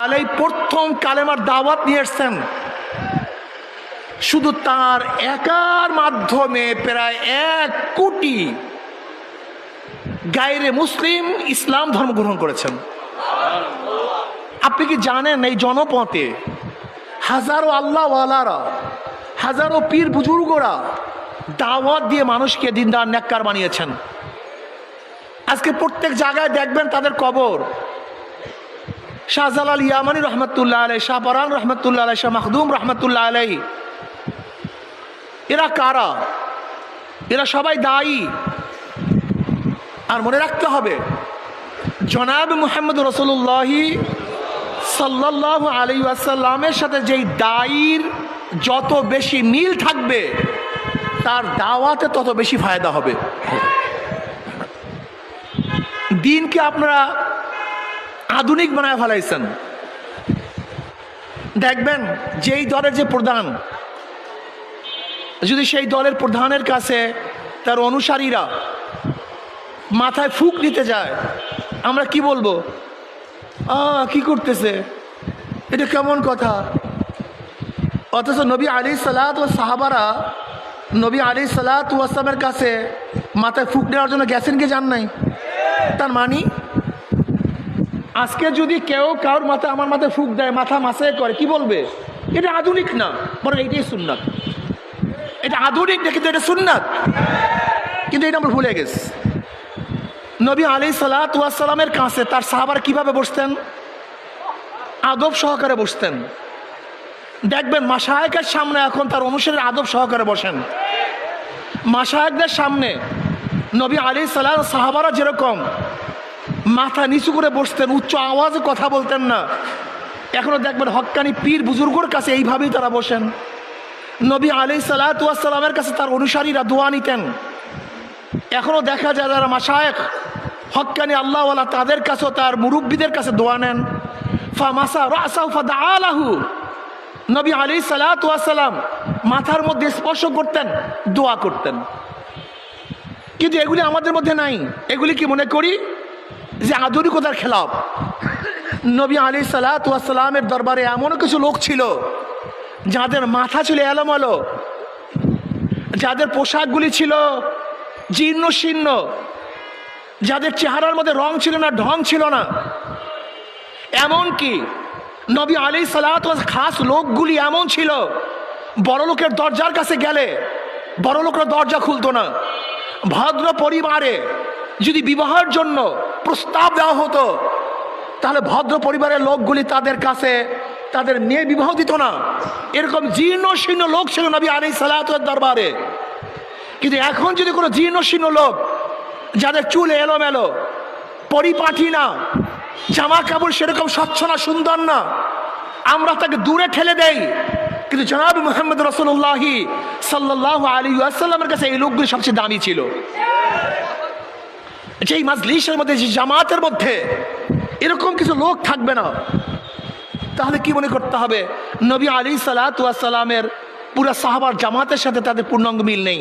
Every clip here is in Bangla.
আলাই প্রথম কালেমার দাওয়াত নিয়ে এসছেন। শুধু তার একার মাধ্যমে প্রায় এক কোটি গায়রে মুসলিম ইসলাম ধর্ম গ্রহণ করেছেন। আপনি কি জানেন এই জনপথে হাজারো আল্লাহওয়ালারা, হাজারো পীর বুজুর্গরা দাওয়াত দিয়ে মানুষকে দিনদার নেককার বানিয়েছেন। আজকে প্রত্যেক জায়গায় দেখবেন তাদের কবর। শাহজালাল ইয়ামানি রহমতুল্লাহ আলাই শাহ পরান রহমতুল্লাহ আলাই শাহ মাহদুম রহমতুল্লাহ আলাই এরা কারা? এরা সবাই দায়ী। আর মনে রাখতে হবে, জনাব মুহাম্মদ রসুল্লাহি সাল্লাহ আলী আসাল্লামের সাথে যেই দায়ীর যত বেশি মিল থাকবে, তার দাওয়াতে তত বেশি ফায়দা হবে। দিনকে আপনারা আধুনিক বানায় ফেলাইছেন। দেখবেন, যেই দলের যে প্রধান, যদি সেই দলের প্রধানের কাছে তার অনুসারীরা মাথায় ফুক নিতে যায়, আমরা কি বলব? আ, কি করতেছে? এটা কেমন কথা? অথচ নবী আলী সালাত ও সাহাবারা নবী আলী সালাত ওয়াসামের কাছে মাথায় ফুক নেওয়ার জন্য গেছেন কি যান নাই? তার মানি আজকে যদি কেউ কারোর মাথায়, আমার মাথায় ফুক দেয়, মাথা মাসায় করে, কি বলবে? এটা আধুনিক না, বরং এইটাই সুন্নাত। এটা আধুনিক না, কিন্তু এটা সুন্নাত। কিন্তু এটা আমরা ভুলে গেছি। নবী আলি সালাতামের কাছে তার সাহাবার কীভাবে বসতেন? আদব সহকারে বসতেন। দেখবেন মাসায়কের সামনে এখন তার অনুসারীর আদব সহকারে বসেন। মাসায়কদের সামনে নবী আলি সালাম, সাহাবারা যেরকম মাথা নিচু করে বসতেন, উচ্চ আওয়াজে কথা বলতেন না। এখনও দেখবেন হক্কানি পীর বুজুর্গর কাছে এইভাবেই তারা বসেন। নবী আলি সালাতামের কাছে তার অনুসারীরা দোয়া নিতেন। এখনও দেখা যায় যারা মাসায়েক হক্কানি আল্লাহওয়ালা তাদের কাছেও তার মুরব্বীদের কাছে দোয়া নেন। ফা মাসা রাসাউ ফা আলাহু নবী আলী সালাতাম মাথার মধ্যে স্পর্শ করতেন, দোয়া করতেন। কিন্তু এগুলি আমাদের মধ্যে নাই। এগুলি কি মনে করি? যে আধুনিকতার খেলাফ নবী আলী সালাতামের দরবারে এমন কিছু লোক ছিল, যাদের মাথা ছিল এলোমেলো, যাদের পোশাকগুলি ছিল জীর্ণ শীর্ণ, যাদের চেহারার মধ্যে রং ছিল না, ঢং ছিল না। এমন কি নবী আলী সালাত খাস লোকগুলি এমন ছিল, বড় লোকের দরজার কাছে গেলে বড় লোকের দরজা খুলতো না। ভদ্র পরিবারে যদি বিবাহের জন্য প্রস্তাব দেওয়া হতো। তাহলে ভদ্র পরিবারের লোকগুলি তাদের কাছে তাদের মেয়ে বিবাহ দিত না। এরকম জীর্ণ শীর্ণ লোক ছিল নবী আলী সালাতের দরবারে। কিন্তু এখন যদি কোনো জীর্ণ শীর্ণ লোক, যাদের চুল এলোমেলো পরিপাঠি না, জামা কাপড় সেরকম স্বচ্ছ না, সুন্দর না, আমরা তাকে দূরে ঠেলে দেই। কিন্তু জনাব মোহাম্মদ রসুল্লাহি সাল্লাহ আলী আসাল্লামের কাছে এই লোকগুলি সবচেয়ে দামি ছিল। যেই মাজলিসের মধ্যে, যে জামাতের মধ্যে এরকম কিছু লোক থাকবে না, তাহলে কি মনে করতে হবে? নবী আলী সালাতামের পুরা সাহাবার জামাতের সাথে তাদের পূর্ণাঙ্গ মিল নেই।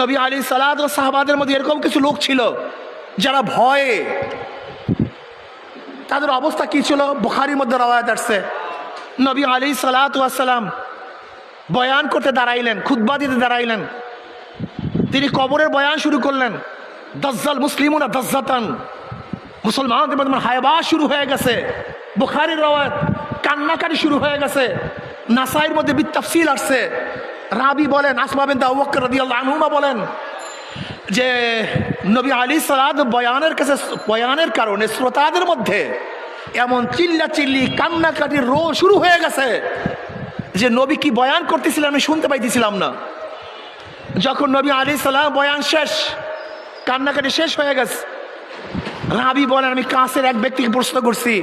নবী আলী সালাদ ও সাহাবাদের মধ্যে এরকম কিছু লোক ছিল যারা ভয়ে তাদের অবস্থা কি ছিল? বুখারির মধ্যে রওয়ায়ত আসছে। নবী আলী সালাতাম বয়ান করতে দাঁড়াইলেন খুদ্া দিতে দাঁড়াইলেন। তিনি কবরের বয়ান শুরু করলেন। দজ্জাল মুসলিমুনা দজ্জাতান। মুসলমানদের মধ্যে হায়বা শুরু হয়ে গেছে, বুখারির রওয়ায়ত কান্নাকারি শুরু হয়ে গেছে, নাসাইয়ের মধ্যে বিত্তাফসিল আসছে। রাবি বলেন, আসমা বিন আবুবকর রাদিয়াল্লাহু আনহুমা বলেন যে, নবী আলী সালাদ বয়ানের কাছে, বয়ানের কারণে শ্রোতাদের মধ্যে এমন চিল্লা চিল্লি কান্নাকাটির রো শুরু হয়ে গেছে যে, নবী কি বয়ান করতেছিলেন আমি শুনতে পাইতেছিলাম না। যখন নবী আলী সালাম বয়ান শেষ কান্নাকাটি শেষ হয়ে গেছে। রাবি বলেন, আমি কাছের এক ব্যক্তিকে প্রশ্ন করছি,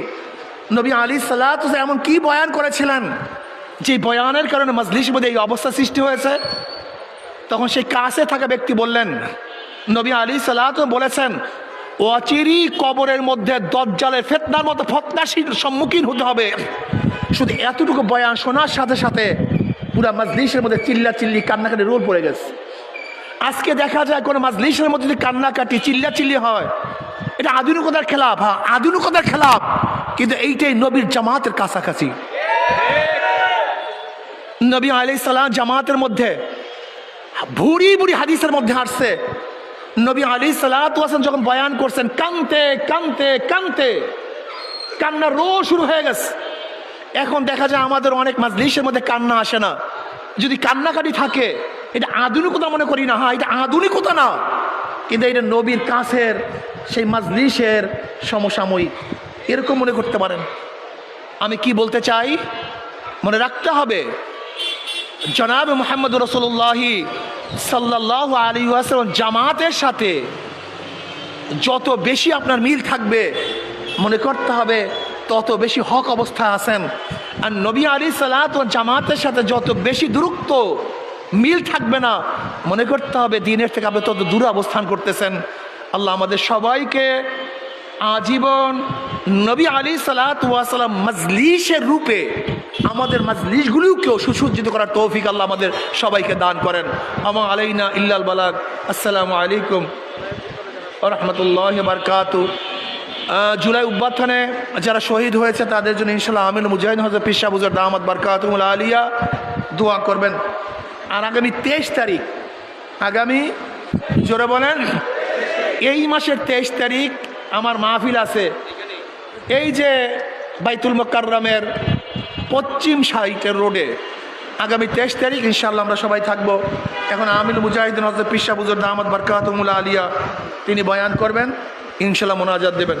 নবী আলী সাল্লাহ এমন কি বয়ান করেছিলেন? যে বয়ানের কারণে মজলিসের মধ্যে এই অবস্থা সৃষ্টি হয়েছে? তখন সেই কাছে থাকা ব্যক্তি বললেন, নবী আলী সাল্লাহ বলেছেন, অচিরি কবরের মধ্যে দজ্জালের ফেতনার মতো ফতনাশির সম্মুখীন হতে হবে। শুধু এতটুকু বয়ান শোনার সাথে সাথে পুরা মজলিসের মধ্যে চিল্লা চিল্লি কান্নাকাটি রোল পড়ে গেছে। আজকে দেখা যায় কোনো মাজলিসের মধ্যে যদি কান্নাকাটি চিল্লা চিল্লি হয়, এটা আধুনিকতার খেলাফ হ্যাঁ আধুনিকতার খেলাফ কিন্তু এইটাই নবীর জামাতের কাছাকাছি। নবী আলি সালাম জামাতের মধ্যে ভুরি ভুরি হাদিসের মধ্যে আসছে। নবী আলী সালাম যখন বয়ান করছেন, কানতে কানতে কানতে কান্না রো শুরু হয়ে গেছে। এখন দেখা যায় আমাদের অনেক মাজলিসের মধ্যে কান্না আসে না। যদি কান্নাকাটি থাকে এটা আধুনিকতা মনে করি না হ্যাঁ এটা আধুনিকতা না। কিন্তু এটা নবীর কাছের, সেই মাজলিসের সমসাময়িক। এরকম মনে করতে পারেন। আমি কি বলতে চাই? মনে রাখতে হবে, জনাব মোহাম্মদ রসুল্লাহি সাল্লাহ আলী ওয়াসাল্লাম জামাতের সাথে যত বেশি আপনার মিল থাকবে, মনে করতে হবে তত বেশি হক অবস্থায় আছেন। আর নবী আলী সালাত ও জামাতের সাথে যত বেশি দূরত্ব মিল থাকবে না। মনে করতে হবে দিনের থেকে আপনি তত দূরে অবস্থান করতেছেন। আল্লাহ আমাদের সবাইকে আজীবন নবী আলী সালাত ওয়াসালাম মজলিসের রূপে আমাদের মজলিসগুলিকেও সুসজ্জিত করার তৌফিক আল্লাহ আমাদের সবাইকে দান করেন। আমা আলাইনা ইল্লাল বালাক আসসালামু আলাইকুম রহমতুল্লাহ বারকাত। জুলাই উব্বাথানে যারা শহীদ হয়েছে তাদের জন্য ইনশাল্লাহ আমিন মুজাহিদ হজরত পিসা বুজার দামাদ বারকাতুল আলিয়া দোয়া করবেন। আর আগামী তেইশ তারিখ, আগামী, জোরে বলেন, এই মাসের তেইশ তারিখ আমার মাহফিল আছে। এই যে বাইতুল মোকাররমের পশ্চিম সাইটের রোডে, আগামী তেইশ তারিখ ইনশাল্লাহ আমরা সবাই থাকব। এখন আমিল মুজাহিদিন হজরত পিসা বুজুর দামাদ বারকাতুল আলিয়া, তিনি বয়ান করবেন ইনশাল্লাহ মোনাজাত দেবেন।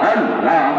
Allah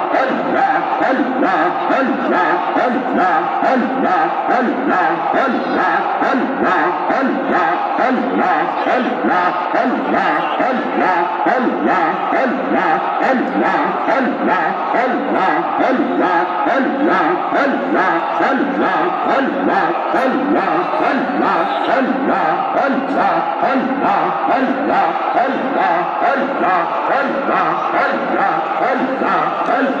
Allah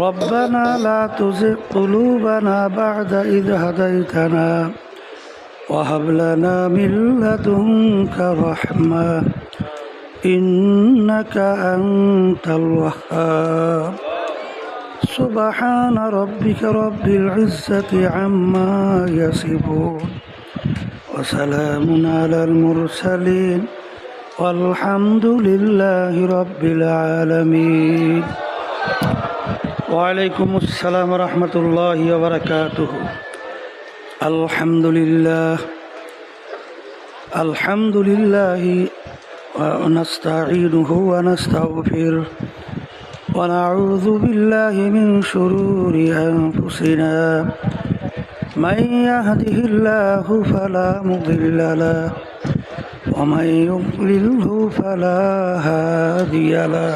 ربنا لا تزغ قلوبنا بعد إذ هديتنا وهب لنا من لدنك رحمة إنك أنت الوهاب. سبحان ربك رب العزة عما يصفون. وسلام على المرسلين. والحمد لله رب العالمين. وعليكم السلام ورحمة الله وبركاته الحمد لله الحمد لله ونستعينه ونستغفره ونعوذ بالله من شرور أنفسنا من يهده الله فلا مضل له ومن يضلله فلا هادي له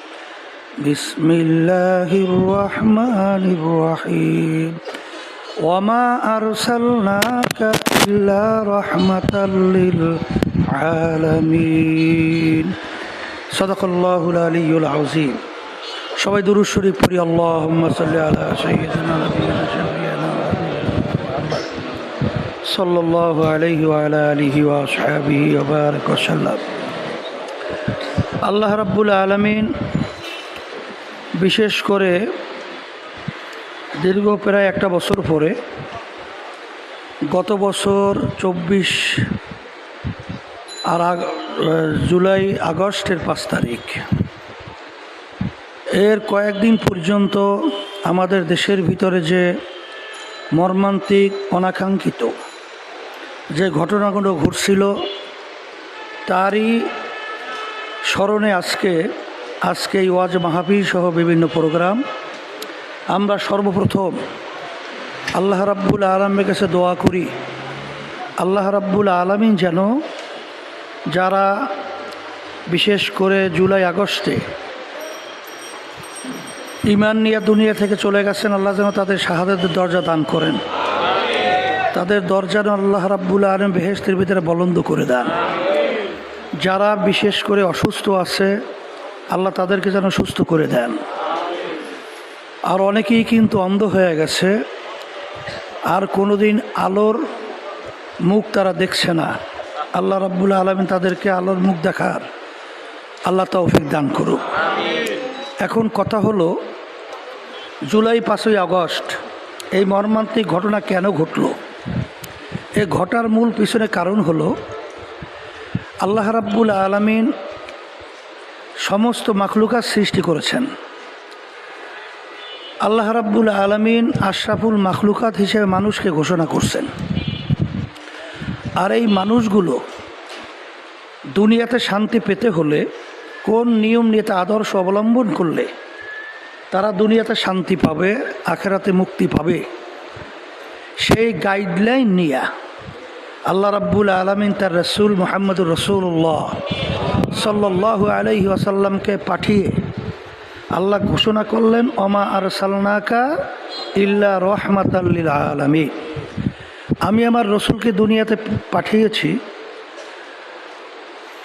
بسم الله الرحمن الرحيم وما أرسلناك إلا رحمة للعالمين صدق الله العلي العظيم সবাই দুরুদ শরীফ পড়ি আল্লাহুম্মা সাল্লি আলা সাইয়্যিদিনা নাবিয়িনা শাফিয়ানা মুহাম্মদ সাল্লাল্লাহু আলাইহি ওয়া আলা আলিহি ওয়া আসহাবিহি ওয়া বারাক ওয়া সাল্লাম আল্লাহ রাব্বুল আলামিন বিশেষ করে দীর্ঘ প্রায় একটা বছর পরে গত বছর চব্বিশ আর জুলাই আগস্টের পাঁচ তারিখ। এর কয়েকদিন পর্যন্ত আমাদের দেশের ভিতরে যে মর্মান্তিক, অনাকাঙ্ক্ষিত যে ঘটনাগুলো ঘটছিল, তারই স্মরণে আজকে আজকে ওয়াজ মাহাবীর সহ বিভিন্ন প্রোগ্রাম। আমরা সর্বপ্রথম আল্লাহ রাব্বুল আলমের কাছে দোয়া করি। আল্লাহ রাব্বুল আলমিন যেন যারা বিশেষ করে জুলাই আগস্টে ইমান নিয়ে দুনিয়া থেকে চলে গেছেন, আল্লাহ যেন তাদের শাহাদাতের দরজা দান করেন। তাদের দরজা আল্লাহ রাব্বুল আলম বেহেস্তের ভিতরে বলন্দ করে দেন। যারা বিশেষ করে অসুস্থ আছে আল্লাহ তাদেরকে যেন সুস্থ করে দেন। আর অনেকেই কিন্তু অন্ধ হয়ে গেছে। আর কোনোদিন আলোর মুখ তারা দেখছে না। আল্লাহ রাব্বুল আলমিন তাদেরকে আলোর মুখ দেখার আল্লাহ তৌফিক দান করুক। এখন কথা হলো, জুলাই পাঁচই আগস্ট, এই মর্মান্তিক ঘটনা কেন ঘটল? এ ঘটার মূল পিছনে কারণ হলো, আল্লাহ রাব্বুল আলমিন সমস্ত মাখলুকার সৃষ্টি করেছেন। আল্লাহ রাব্বুল আলমিন আশরাফুল মাখলুকাত হিসেবে মানুষকে ঘোষণা করছেন। আর এই মানুষগুলো দুনিয়াতে শান্তি পেতে হলে কোন নিয়ম নীতি আদর্শ অবলম্বন করলে তারা দুনিয়াতে শান্তি পাবে, আখেরাতে মুক্তি পাবে, সেই গাইডলাইন নিয়ে আল্লাহ রাব্বুল আলমিন তার রসুল মোহাম্মদুর রসুল্লাহ সাল্লাহ আলহি আসাল্লামকে পাঠিয়ে আল্লাহ ঘোষণা করলেন অমা আর সালনাকা ইল্লা রহমাতাল্লিল আলমী আমি আমার রসুলকে দুনিয়াতে পাঠিয়েছি।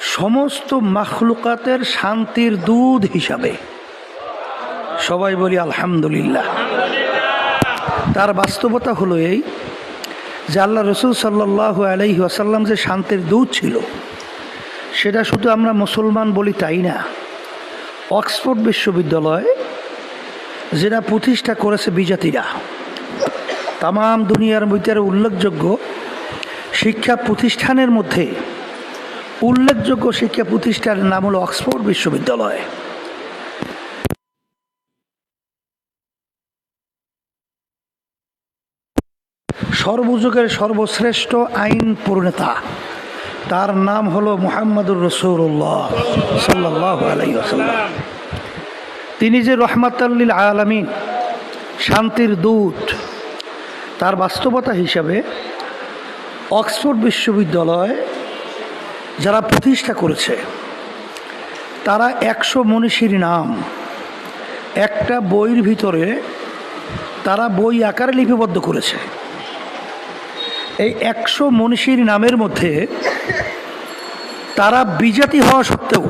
সমস্ত মাখলুকাতের শান্তির দুধ হিসাবে। সবাই বলি, আলহামদুলিল্লাহ। তার বাস্তবতা হলো এই যে আল্লাহ রসুল সাল্লাহ আলাইহি আসাল্লাম যে শান্তির দুধ ছিল সেটা শুধু আমরা মুসলমান বলি তাই না? অক্সফোর্ড বিশ্ববিদ্যালয়, যেটা প্রতিষ্ঠা করেছে বিজাতিরা তাম দুনিয়ার মধ্যে উল্লেখযোগ্য শিক্ষা প্রতিষ্ঠানের মধ্যে উল্লেখযোগ্য শিক্ষা প্রতিষ্ঠানের নাম হলো অক্সফোর্ড বিশ্ববিদ্যালয়। সর্বযুগের সর্বশ্রেষ্ঠ আইন প্রণেতা। তার নাম হলো মুহাম্মদুর রসুল্লাহ সাল্লাহ আলাইসাল্লাম তিনি যে রহমাতাল্লিল আলামিন, শান্তির দূত, তার বাস্তবতা হিসাবে অক্সফোর্ড বিশ্ববিদ্যালয় যারা প্রতিষ্ঠা করেছে, তারা একশো মনীষীর নাম, একটা বইয়ের ভিতরে তারা বই আকারে লিপিবদ্ধ করেছে। এই একশো মনীষীর নামের মধ্যে তারা বিজাতি হওয়া সত্ত্বেও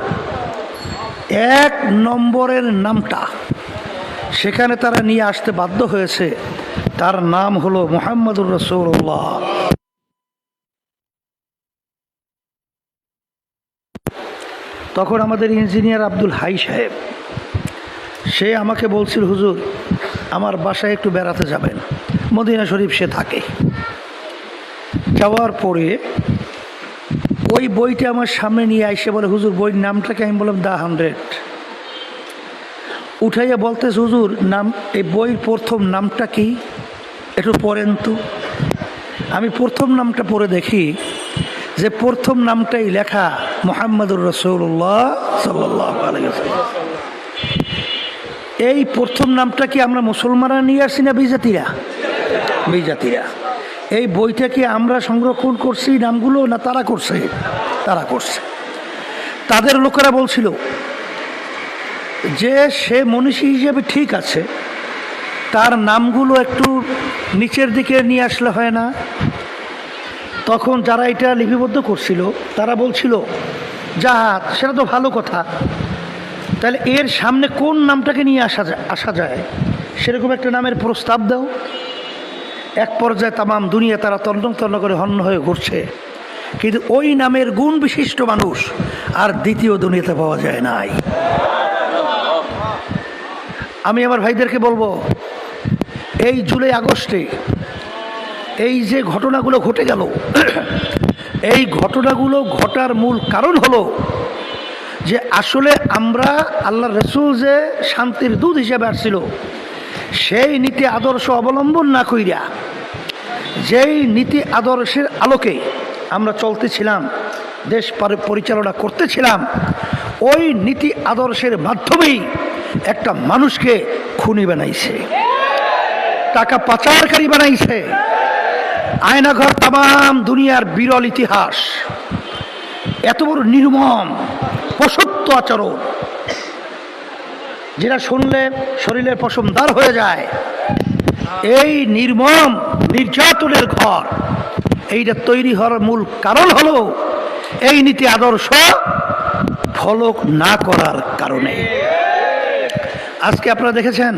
এক নম্বরের নামটা সেখানে তারা নিয়ে আসতে বাধ্য হয়েছে। তার নাম হলো মোহাম্মদুর রসৌল্লাহ তখন আমাদের ইঞ্জিনিয়ার আব্দুল হাই সাহেব, সে আমাকে বলছিল, হুজুর, আমার বাসায় একটু বেড়াতে যাবেন। মদিনা শরীফ সে থাকে। যাওয়ার পরে ওই বইটা আমার সামনে নিয়ে আইসে বলে, হুজুর, বইয়ের নামটাকে আমি বললাম দ্য হান্ড্রেড। উঠাইয়া বলতেছে, হুজুর, নাম, এই বইয়ের প্রথম নামটা কি? একটু পড়েন তো। আমি প্রথম নামটা পড়ে দেখি যে প্রথম নামটাই লেখা মোহাম্মদুর রসৌল্লাহ সাল্লাহ এই প্রথম নামটা কি আমরা মুসলমানরা নিয়ে আসছি না বিজাতিরা? বিজাতিরা। এই বইটা কি আমরা সংরক্ষণ করছি, নামগুলো না তারা করছে? তারা করছে। তাদের লোকেরা বলছিল যে সে মনীষী হিসেবে ঠিক আছে, তার নামগুলো একটু নিচের দিকে নিয়ে আসলে হয় না। তখন যারা এটা লিপিবদ্ধ করছিল, তারা বলছিল, যা, সেটা তো ভালো কথা। তাহলে এর সামনে কোন নামটাকে নিয়ে আসা আসা যায়? সেরকম একটা নামের প্রস্তাব দাও। এক পর্যায়ে তামাম দুনিয়া তারা তন্ন তন্ন করে হন্য হয়ে ঘুরছে। কিন্তু ওই নামের গুণ বিশিষ্ট মানুষ আর দ্বিতীয় দুনিয়াতে পাওয়া যায় নাই। আমি আমার ভাইদেরকে বলব, এই জুলাই আগস্টে এই যে ঘটনাগুলো ঘটে গেল, এই ঘটনাগুলো ঘটার মূল কারণ হলো যে আসলে আমরা আল্লাহ রসুল যে শান্তির দুধ হিসেবে আসছিল সেই নীতি আদর্শ অবলম্বন না কইরা, যেই নীতি আদর্শের আলোকে আমরা চলতেছিলাম, দেশ পরিচালনা করতেছিলাম, ওই নীতি আদর্শের মাধ্যমেই একটা মানুষকে খুনি বানাইছে, টাকা পাচারকারী বানাইছে। আয়নাঘর তাম দুনিয়ার বিরল ইতিহাস, এত বড় নির্মম পশত্ব আচরণ। যেটা শুনলে শরীরের পশমদার হয়ে যায়। এই নির্মম নির্যাতনের ঘর, এইটা তৈরি হওয়ার মূল কারণ হলো এই নীতি আদর্শ ফলক না করার কারণে। আজকে আপনারা দেখেছেন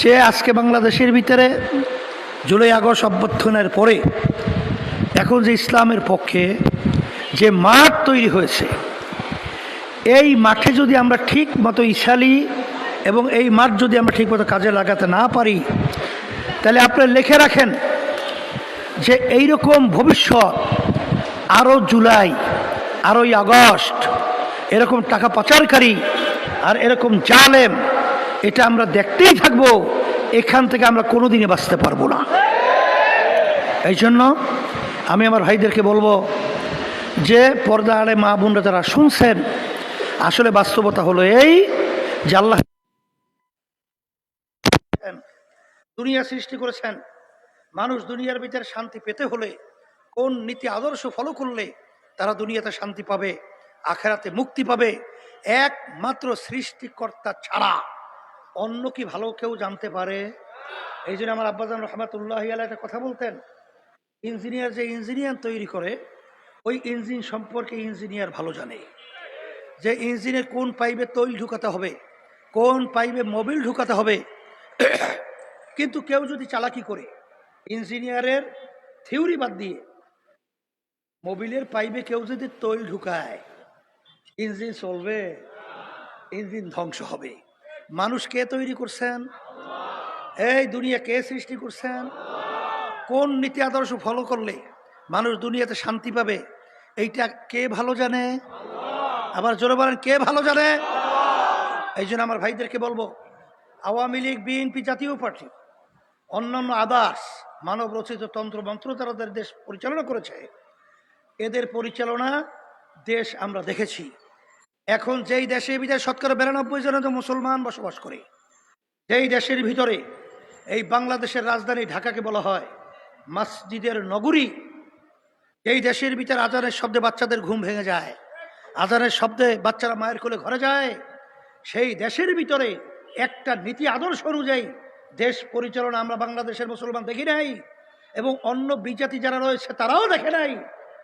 যে আজকে বাংলাদেশের ভিতরে জুলাই আগস্ট অভ্যর্থনের পরে এখন যে ইসলামের পক্ষে যে মাঠ তৈরি হয়েছে এই মাঠে যদি আমরা ঠিক মতো ইশালি এবং এই মাঠ যদি আমরা ঠিক মতো কাজে লাগাতে না পারি, তাহলে আপনারা লিখে রাখেন যে এই রকম ভবিষ্যৎ, আরও জুলাই আরোই আগস্ট, এরকম টাকা পাচারকারী আর এরকম জালেম, এটা আমরা দেখতেই থাকব, এখান থেকে আমরা কোনোদিনই বাঁচতে পারব না। এই জন্য আমি আমার ভাইদেরকে বলব যে পর্দা আলে মা বোনরা যারা শুনছেন আসলে বাস্তবতা হলো এই যে আল্লাহ দুনিয়া সৃষ্টি করেছেন, মানুষ দুনিয়ার ভিতরে শান্তি পেতে হলে কোন নীতি আদর্শ ফলো করলে তারা দুনিয়াতে শান্তি পাবে, আখেরাতে মুক্তি পাবে। একমাত্র সৃষ্টিকর্তা ছাড়া অন্য কি ভালো কেউ জানতে পারে? এই জন্য আমার আব্বাজান রহমাতুল্লাহ একটা কথা বলতেন, ইঞ্জিনিয়ার যে ইঞ্জিনিয়ার তৈরি করে, ওই ইঞ্জিন সম্পর্কে ইঞ্জিনিয়ার ভালো জানে। যে ইঞ্জিনে কোন পাইপে তৈল ঢুকাতে হবে, কোন পাইপে মোবিল ঢুকাতে হবে, কিন্তু কেউ যদি চালাকি করে, ইঞ্জিনিয়ারের থিওরি বাদ দিয়ে মোবিলের পাইপে কেউ যদি তৈল ঢুকায়, ইঞ্জিন চলবে, ইঞ্জিন ধ্বংস হবে। মানুষ কে তৈরি করছেন? এই দুনিয়া কে সৃষ্টি করছেন? কোন নীতি আদর্শ ফলো করলে মানুষ দুনিয়াতে শান্তি পাবে? এইটা কে ভালো জানে? আবার জোরে বলেন, কে ভালো জানে? এই জন্য আমার ভাইদেরকে বলব, আওয়ামী লীগ, বিএনপি জাতীয় পার্টি, অন্যান্য আদার্স, মানব রচিত তন্ত্র মন্ত্র তারা দেশ পরিচালনা করেছে, এদের পরিচালনা দেশ আমরা দেখেছি। এখন যেই দেশে বিদেশ শতকরা বিরানব্বই জন তো মুসলমান বসবাস করে, যেই দেশের ভিতরে এই বাংলাদেশের রাজধানী ঢাকাকে বলা হয় মসজিদের নগরী এই দেশের ভিতরে আজানের শব্দে বাচ্চাদের ঘুম ভেঙে যায় আজানের শব্দে বাচ্চারা মায়ের কোলে ঘরে যায়। সেই দেশের ভিতরে একটা নীতি আদর্শ অনুযায়ী দেশ পরিচালনা আমরা বাংলাদেশের মুসলমান দেখি নাই এবং অন্য বিজাতি যারা রয়েছে তারাও দেখে নাই।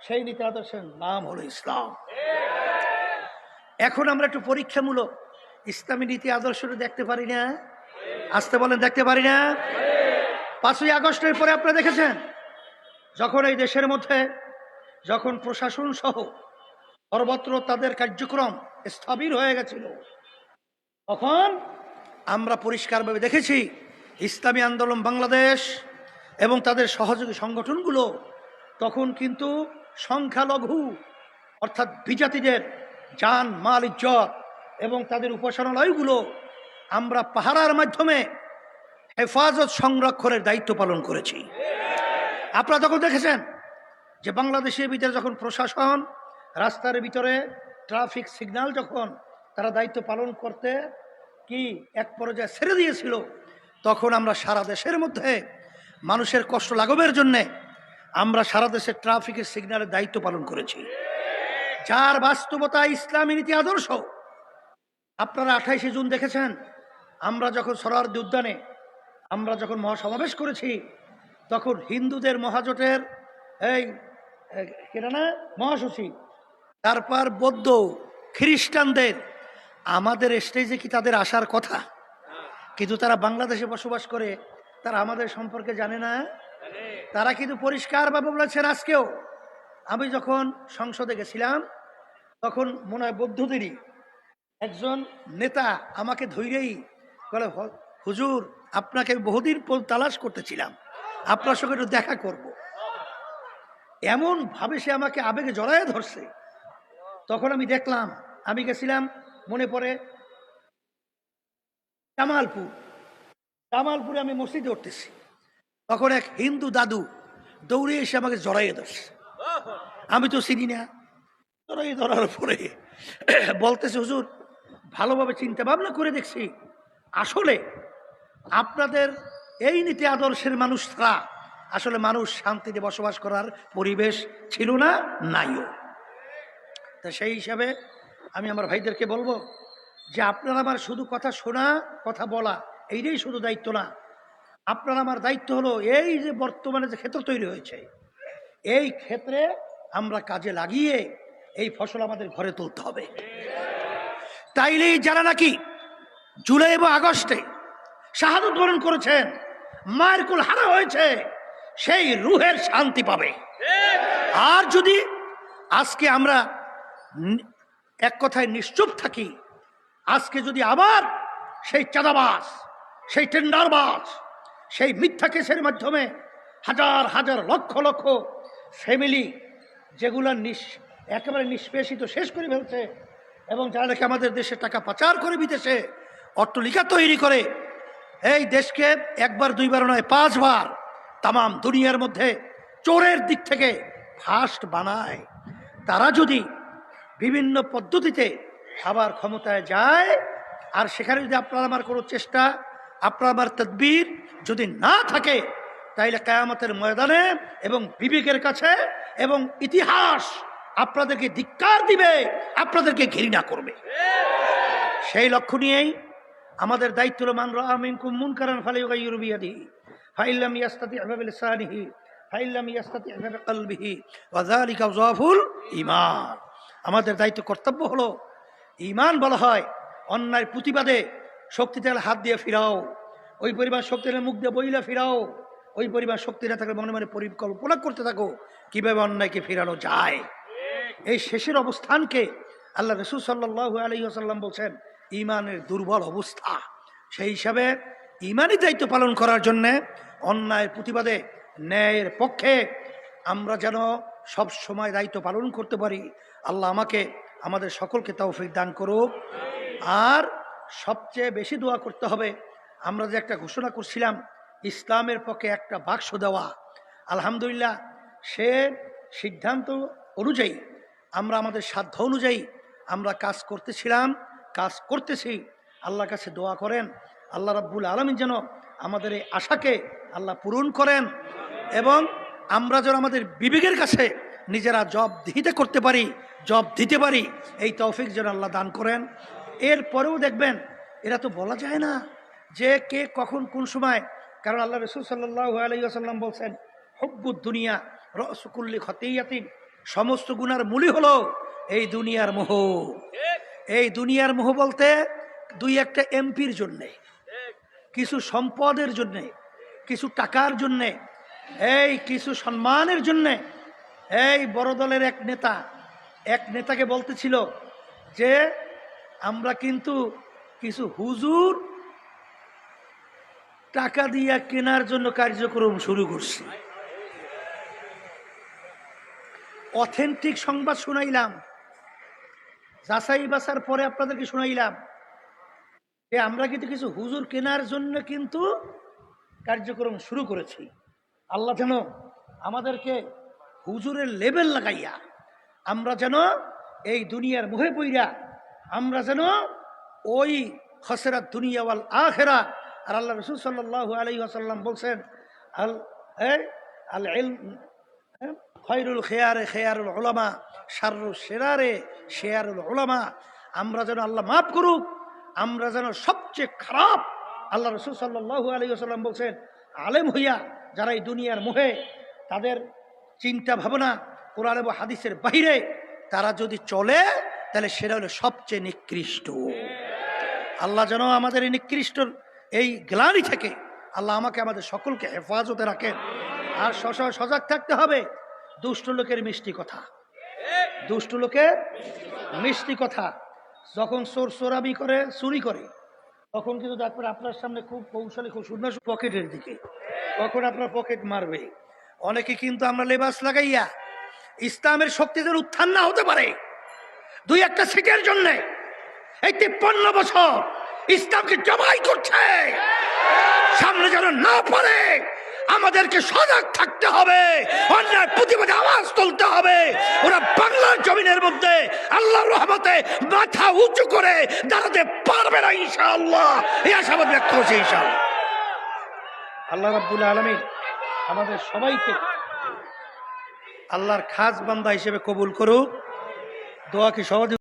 সেই নীতি আদর্শের নাম হলো ইসলাম। এখন আমরা একটু পরীক্ষামূলক ইসলামী নীতি আদর্শটা দেখতে পারি না। আসতে বলেন, দেখতে পারি না? পাঁচই আগস্টের পরে আপনারা দেখেছেন, যখন এই দেশের মধ্যে যখন প্রশাসন সহ সর্বত্র তাদের কার্যক্রম স্থবির হয়ে গেছিল। তখন আমরা পরিষ্কারভাবে দেখেছি, ইসলামী আন্দোলন বাংলাদেশ এবং তাদের সহযোগী সংগঠনগুলো তখন কিন্তু সংখ্যালঘু, অর্থাৎ বিজাতিদের যান, মাল, ইজ্জত এবং তাদের উপাসনালয়গুলো আমরা পাহারার মাধ্যমে হেফাজত সংরক্ষণের দায়িত্ব পালন করেছি। আপনারা তখন দেখেছেন যে বাংলাদেশের ভিতরে যখন প্রশাসন রাস্তার ভিতরে ট্রাফিক সিগনাল যখন তারা দায়িত্ব পালন করতে কি এক পর্যায়ে ছেড়ে দিয়েছিল, তখন আমরা সারা দেশের মধ্যে মানুষের কষ্ট লাঘবের জন্যে আমরা সারা দেশের ট্রাফিকের সিগন্যালের দায়িত্ব পালন করেছি। যার বাস্তবতা ইসলামী নীতি আদর্শ। আপনারা আঠাইশে জুন দেখেছেন, আমরা যখন সরারদি উদ্যানে, আমরা যখন মহাসমাবেশ করেছি, তখন হিন্দুদের মহাজোটের এই কেনা মহাসচিব তারপর বৌদ্ধ খ্রিস্টানদের, আমাদের স্টেজে কি তাদের আসার কথা? কিন্তু তারা বাংলাদেশে বসবাস করে, তারা আমাদের সম্পর্কে জানে না। তারা কিন্তু পরিষ্কারভাবে বলেছেন আজকেও। আমি যখন সংসদে গেছিলাম, তখন মনে হয় বৌদ্ধদেরই একজন নেতা আমাকে ধৈরেই বলে হুজুর, আপনাকে বহুদিন তালাশ করতেছিলাম। আপনার সঙ্গে একটু দেখা করব। এমন ভাবে সে আমাকে আবেগে জড়ায় ধরছে। তখন আমি দেখলাম, আমি গেছিলাম, মনে পড়ে, জামালপুর। জামালপুরে আমি মসজিদে উঠতেছি। তখন এক হিন্দু দাদু দৌড়ে এসে আমাকে জড়াইয়ে ধরছে। আমি তো চিনি না। জড়াইয়ে ধরার পরে বলতেছে, হুজুর, ভালোভাবে চিন্তা ভাবনা করে দেখছি। আসলে আপনাদের এই নীতি আদর্শের মানুষরা আসলে মানুষ শান্তিতে বসবাস করার পরিবেশ ছিল না, নাইও। তা সেই হিসাবে আমি আমার ভাইদেরকে বলব যে আপনারা আমার শুধু কথা শোনা, কথা বলা, এইটাই শুধু দায়িত্ব না। আপনার আমার দায়িত্ব হলো এই যে বর্তমানে যে ক্ষেত্র তৈরি হয়েছে, এই ক্ষেত্রে আমরা কাজে লাগিয়ে এই ফসল আমাদের ঘরে তুলতে হবে। তাইলেই যারা নাকি জুলাই এবং আগস্টে শাহাদত বরণ করেছেন, মায়ের কুল হারা হয়েছে, সেই রুহের শান্তি পাবে। আর যদি আজকে আমরা এক কথায় নিশ্চুপ থাকি, আজকে যদি আবার সেই চাঁদাবাস সেই টেন্ডারবাস সেই মিথ্যা কেসের মাধ্যমে হাজার হাজার, লক্ষ লক্ষ ফ্যামিলি যেগুলো নিঃ একেবারে নিষ্পেষিত শেষ করে ফেলছে এবং যারা নাকি আমাদের দেশে টাকা পাচার করে বিদেশে অট্টলিকা তৈরি করে, এই দেশকে একবার, দুইবার নয়, পাঁচবার তামাম দুনিয়ার মধ্যে চোরের দিক থেকে ফাস্ট বানায়। তারা যদি বিভিন্ন পদ্ধতিতে আবার ক্ষমতায় যায়, আর সেখানে যদি আপনার আমার কোনো চেষ্টা, আপনার আমার তদবির যদি না থাকে, তাইলে কায়ামতের ময়দানে এবং বিবেকের কাছে এবং ইতিহাস আপনাদেরকে ধিক্কার দিবে, আপনাদেরকে ঘৃণা করবে। সেই লক্ষ্য নিয়েই আমাদের দায়িত্ব মান রামিন কুমুন কারণ ফালে ইউরবিয়াদি ফাইল্লাম ফাইল্লাম ঈমান আমাদের দায়িত্ব, কর্তব্য হলো ইমান বলা হয়, অন্যায় প্রতিবাদে শক্তি শক্তিতে হাত দিয়ে ফিরাও, ওই পরিমাণ শক্তির মুখ দিয়ে বইলে ফিরাও, ওই পরিমাণ শক্তি না থাকলে মনে মনে পরিকল্পনা করতে থাকো, কীভাবে অন্যায়কে ফিরানো যায়? এই শেষের অবস্থানকে আল্লাহ রসুল সাল্লাহ আলী আসাল্লাম বলছেন ইমানের দুর্বল অবস্থা। সেই হিসাবে ইমানই দায়িত্ব পালন করার জন্যে অন্যায়ের প্রতিবাদে ন্যায়ের পক্ষে আমরা যেন সব সময় দায়িত্ব পালন করতে পারি। আল্লাহ আমাকে, আমাদের সকলকে তৌফিক দান করুক। আর সবচেয়ে বেশি দোয়া করতে হবে, আমরা যে একটা ঘোষণা করছিলাম, ইসলামের পক্ষে একটা বাক্স দেওয়া। আলহামদুলিল্লাহ, সে সিদ্ধান্ত অনুযায়ী, আমরা আমাদের সাধ্য অনুযায়ী, আমরা কাজ করতেছিলাম, কাজ করতেছি। আল্লাহর কাছে দোয়া করেন, আল্লাহ রাব্বুল আলমী যেন আমাদের এই আশাকে আল্লাহ পূরণ করেন এবং আমরা যেন আমাদের বিবেকের কাছে নিজেরা জব দিতে করতে পারি। জব দিতে পারি, এই তৌফিক যেন আল্লাহ দান করেন। এরপরেও দেখবেন, এরা তো বলা যায় না যে কে কখন কোন সময়, কারণ আল্লাহ রসুল সাল্লাহ আলাইসাল্লাম বলছেন, হব্বুদ দুনিয়া রসকুল্লি খতেইয়াতিন সমস্ত গুনার মূলই হলো এই দুনিয়ার মোহ। এই দুনিয়ার মোহ বলতে দুই একটা এমপির জন্যে, কিছু সম্পদের জন্যে, কিছু টাকার জন্যে, এই কিছু সম্মানের জন্যে, এই বড় দলের এক নেতা এক নেতাকে বলতেছিল যে, আমরা কিন্তু কিছু হুজুর টাকা দিয়া কেনার জন্য কার্যক্রম শুরু করছি। অথেন্টিক সংবাদ শুনাইলাম। যাচাই বাছার পরে আপনাদেরকে শুনাইলাম যে, আমরা কিন্তু কিছু হুজুর কেনার জন্য কিন্তু কার্যক্রম শুরু করেছি। আল্লাহ যেন আমাদেরকে হুজুরের লেভেল লাগাইয়া আমরা যেন এই দুনিয়ার মুহে পইরা আমরা যেন ওই খসরাত দুনিয়াওয়াল আখেরা আর আল্লাহ রসুল সাল্লাহ আলাই আসাল্লাম বলছেন, আল আল হ্যাঁ? খৈরুল খেয়ারে খেয়ারুল ওলামা শারুল সেরারে শেয়ারুল ওলামা আমরা যেন আল্লাহ মাফ করুক, আমরা যেন সবচেয়ে খারাপ আল্লাহ রসুল সাল্লাহ আলী আসাল্লাম বলছেন, আলেম হইয়া যারা এই দুনিয়ার মোহে তাদের চিন্তা ভাবনা কোরআন এবং হাদিসের বাইরে তারা যদি চলে, তাহলে সেটা হলো সবচেয়ে নিকৃষ্ট। আল্লাহ যেন আমাদের এই নিকৃষ্ট, এই গ্লানি থেকে আল্লাহ আমাকে আমাদের সকলকে হেফাজতে রাখেন। আর সবসময় সজাগ থাকতে হবে। দুষ্ট লোকের মিষ্টি কথা। দুষ্ট লোকের মিষ্টি কথা। যখন চোর চোরাবি করে, চুরি করে, তখন কিন্তু তারপরে আপনার সামনে খুব কৌশলে, খুব সুন্দর পকেটের দিকে। তখন আপনার পকেট মারবে। অনেকে কিন্তু আমরা লেবাস লাগাইয়া ইসলামের শক্তিদের উত্থান না হতে পারে। দুই একটা সিটের জন্যে এই তিপ্পান্ন বছর ইসলামকে জবাই করছে। সামনে যেন না পারে আমাদেরকে সজাগ থাকতে হবে, অন্যায় প্রতিবাদে আওয়াজ তুলতে হবে। ওরা বাংলার জমিনের মধ্যে আল্লাহর রহমতে মাথা উঁচু করে দাঁড়াতে পারবে না ইনশাআল্লাহ। এই আশাবাদ ব্যক্ত করছে ইনশাআল্লাহ। আল্লাহ রাব্বুল আলমী আমাদের সবাইকে আল্লাহর খাস বান্দা হিসেবে কবুল করুক। দোয়া কি সহজে